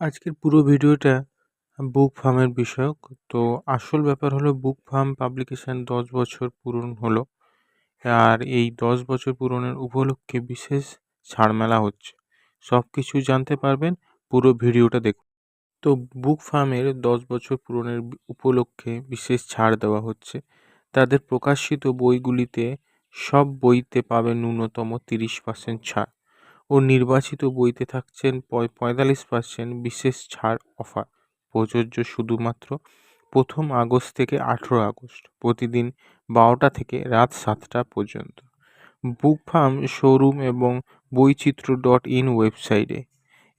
আজকের পুরো ভিডিওটা বুক ফার্মের বিষয়ক। তো আসল ব্যাপার হলো বুক ফার্ম পাবলিকেশন দশ বছর পূরণ হলো আর এই দশ বছর পূরণের উপলক্ষে বিশেষ ছাড় মেলা হচ্ছে। সব কিছু জানতে পারবেন, পুরো ভিডিওটা দেখুন। তো বুক ফার্মের দশ বছর পূরণের উপলক্ষে বিশেষ ছাড় দেওয়া হচ্ছে। তাদের প্রকাশিত বইগুলিতে সব বইতে পাবে ন্যূনতম তিরিশ পার্সেন্ট ছাড়। ও নির্বাচিত বইতে থাকছেন পঁয়তাল্লিশ পার্সেন্ট বিশেষ ছাড় অফার প্রযোজ্য শুধুমাত্র প্রথম আগস্ট থেকে আঠেরো আগস্ট, প্রতিদিন বারোটা থেকে রাত সাতটা পর্যন্ত। বুক ফার্ম শোরুম এবং বৈচিত্র্য ডট ইন ওয়েবসাইটে।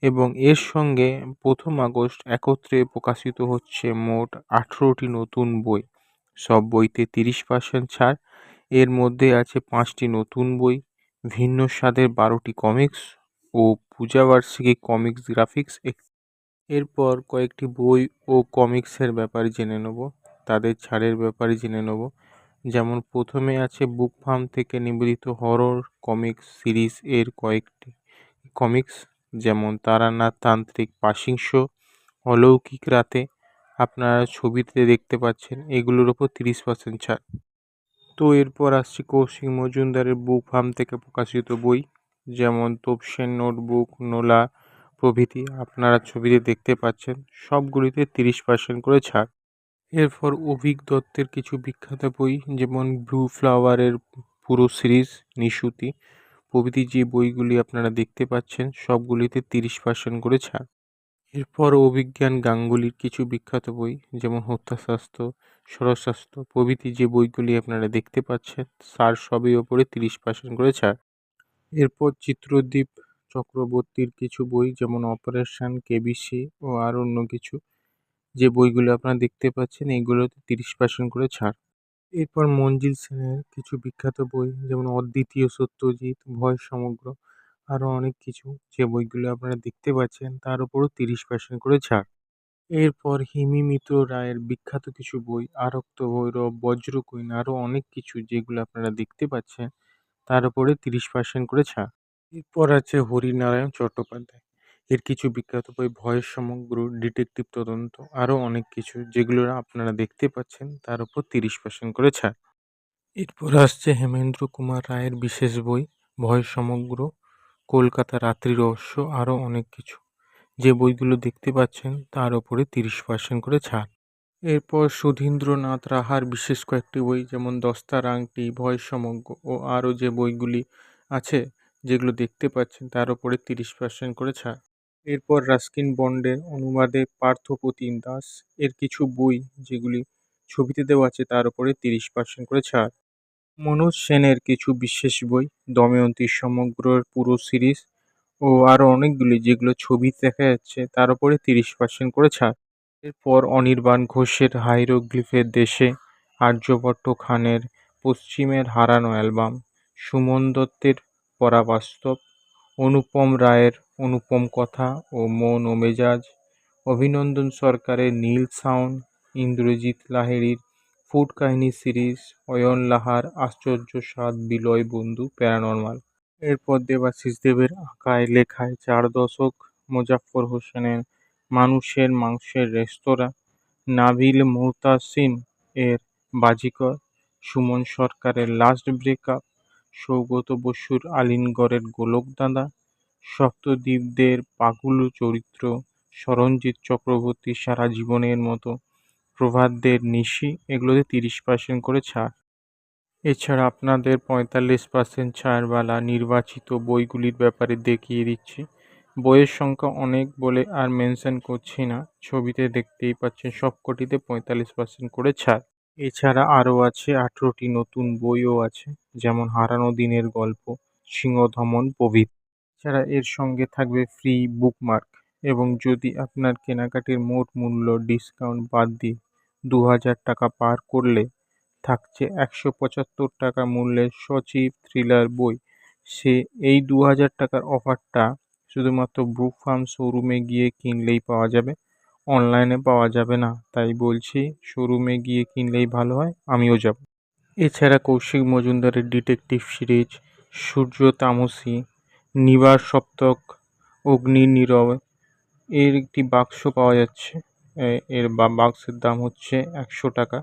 এবং এর সঙ্গে প্রথম আগস্ট একত্রে প্রকাশিত হচ্ছে মোট আঠেরোটি নতুন বই। সব বইতে তিরিশ পার্সেন্ট ছাড়। এর মধ্যে আছে পাঁচটি নতুন বই। ভিন্ন স্বাদের বারোটি কমিক্স ও পূজাবার্ষিকী কমিক্স গ্রাফিক্স এরপর কয়েকটি বই ও কমিক্সের ব্যাপারে জেনে নেব। তাদের ছাড়ের ব্যাপারে জেনে নেব। যেমন প্রথমে আছে বুক ফার্ম থেকে নিবেদিত হরর কমিক্স সিরিজ এর কয়েকটি কমিক্স যেমন তারানাথ তান্ত্রিক পাসিং শো অলৌকিক রাতে। আপনারা ছবিতে দেখতে পাচ্ছেন, এগুলোর ওপর তিরিশ পার্সেন্ট ছাড়। তো এরপর আসছি কৌশিক মজুমদারের বুক ফার্ম থেকে প্রকাশিত বই, যেমন তোপসেন নোটবুক, নোলা প্রভৃতি। আপনারা ছবিতে দেখতে পাচ্ছেন, সবগুলিতে তিরিশ পার্সেন্ট করে ছাড়। এরপর অভিক দত্তের কিছু বিখ্যাত বই, যেমন ব্লু ফ্লাওয়ারের পুরো সিরিজ, নিশুতি। প্রভৃতি যে বইগুলি আপনারা দেখতে পাচ্ছেন, সবগুলিতে তিরিশ পার্সেন্ট করে ছাড়। এরপর অভিজ্ঞান গাঙ্গুলির কিছু বিখ্যাত বই, যেমন হত্যাশাস্ত্র স্বরশাস্ত্র প্রভৃতি যে বইগুলি আপনারা দেখতে পাচ্ছেন, সার সবই ওপরে তিরিশ পার্সেন্ট করে ছাড় এরপর চিত্রদীপ চক্রবর্তীর কিছু বই, যেমন অপারেশন কেবিসি ও আর অন্য কিছু। যে বইগুলো আপনারা দেখতে পাচ্ছেন, এইগুলোতে তিরিশ পার্সেন্ট করে ছাড়। এরপর মঞ্জিল সেনের কিছু বিখ্যাত বই, যেমন অদ্বিতীয় সত্যজিৎ, ভয় সমগ্র আরও অনেক কিছু। যে বইগুলো আপনারা দেখতে পাচ্ছেন, তার উপরও তিরিশ পার্সেন্ট করে ছাড়। এরপর হিমি মিত্র রায়ের বিখ্যাত কিছু বই, আরক্ত ভৈরব বজ্রকুইন আরও অনেক কিছু যেগুলো আপনারা দেখতে পাচ্ছেন, তার উপরে তিরিশ পার্সেন্ট করে ছাড়। এরপর আছে হরিনারায়ণ চট্টোপাধ্যায়। এর কিছু বিখ্যাত বই ভয়ের সমগ্র ডিটেকটিভ তদন্ত আরও অনেক কিছু যেগুলো আপনারা দেখতে পাচ্ছেন, তার উপর তিরিশ পার্সেন্ট করে ছাড়। এরপর আসছে হেমেন্দ্র কুমার রায়ের বিশেষ বই ভয় সমগ্র কলকাতা রাত্রি রহস্য আরও অনেক কিছু। যে বইগুলো দেখতে পাচ্ছেন তার ওপরে তিরিশ পার্সেন্ট করে ছাড়। এরপর সুধীন্দ্রনাথ রাহার বিশেষ কয়েকটি বই যেমন দস্তার আংটি ভয় সমগ্র ও আরও যে বইগুলি আছে যেগুলো দেখতে পাচ্ছেন তার ওপরে তিরিশ পার্সেন্ট করে ছাড়। এরপর রাস্কিন বন্ডের অনুবাদে পার্থ প্রতিম দাস এর কিছু বই যেগুলি ছবিতে দেওয়া আছে তার উপরে তিরিশ পার্সেন্ট করে ছাড়। মনোজ সেনের কিছু বিশেষ বই দময়ন্তীর সমগ্রর পুরো সিরিজ ও আরও অনেকগুলি যেগুলো ছবি দেখা যাচ্ছে, তার উপরে তিরিশ পার্সেন্ট করে ছাড়। এরপর অনির্বাণ ঘোষের হাইরোগ্লিফের দেশে আর্যভট্ট খানের পশ্চিমের হারানো অ্যালবাম, সুমন দত্তের পরাবাস্তব, অনুপম রায়ের অনুপম কথা ও মন ও মেজাজ, অভিনন্দন সরকারের নীল সাউন্ড, ইন্দ্রজিৎ লাহিড়ীর ফুড কাহিনী সিরিজ, অয়ন লাহার আশ্চর্য স্বাদ, বিলয় বন্ধু, প্যারানরমাল। এরপর দেবাশিস দেবের আঁকায় লেখায় চার দশক মোজাফফর হোসেনের মানুষের মাংসের রেস্তোরাঁ, নাবিল মুহতাসিন এর বাজিকর, সুমন সরকারের লাস্ট ব্রেকআপ সৌগত বসুর আলিনগরের গোলকদাদা সপ্তদ্বীপদের পাগুলো চরিত্র সরঞ্জিৎ চক্রবর্তী সারা জীবনের মতো প্রভাতদের নিশি, এগুলোতে তিরিশ পার্সেন্ট করে ছাড়। এছাড়া আপনাদের পঁয়তাল্লিশ পার্সেন্ট ছাড়ওয়ালা নির্বাচিত বইগুলির ব্যাপারে দেখিয়ে দিচ্ছি। বইয়ের সংখ্যা অনেক বলে আর মেনশন করছি না। ছবিতে দেখতেই পাচ্ছেন সবকটিতে পঁয়তাল্লিশ পার্সেন্ট করে ছাড়। এছাড়া আরও আছে আঠেরোটি নতুন বইও আছে, যেমন হারানো দিনের গল্প সিংহদমন প্রভৃতি। এছাড়া এর সঙ্গে থাকবে ফ্রি বুকমার্ক এবং যদি আপনার কেনাকাটির মোট মূল্য ডিসকাউন্ট বাদ দিয়ে দু হাজার টাকা পার করলে থাকছে একশো পঁচাত্তর টাকা মূল্যের সচিব থ্রিলার বই। সে এই দু হাজার টাকার অফারটা শুধুমাত্র বুক ফার্ম শোরুমে গিয়ে কিনলেই পাওয়া যাবে। অনলাইনে পাওয়া যাবে না, তাই বলছি শোরুমে গিয়ে কিনলেই ভালো হয়, আমিও যাব। এছাড়া কৌশিক মজুমদারের ডিটেকটিভ সিরিজ সূর্য তামসী, নিবার সপ্তক, অগ্নি নীরব এর একটি বাক্স পাওয়া যাচ্ছে। এর বা, বাক্সের দাম হচ্ছে একশো টাকা।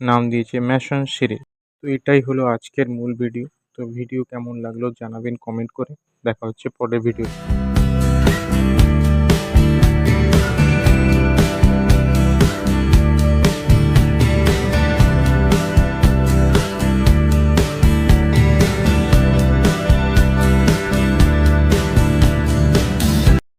নাম দিয়েছে ম্যাশন সিরিজ তো এটাই হলো আজকের মূল ভিডিও। তো ভিডিও কেমন লাগল জানাবেন কমেন্ট করে। দেখা হচ্ছে পরের ভিডিও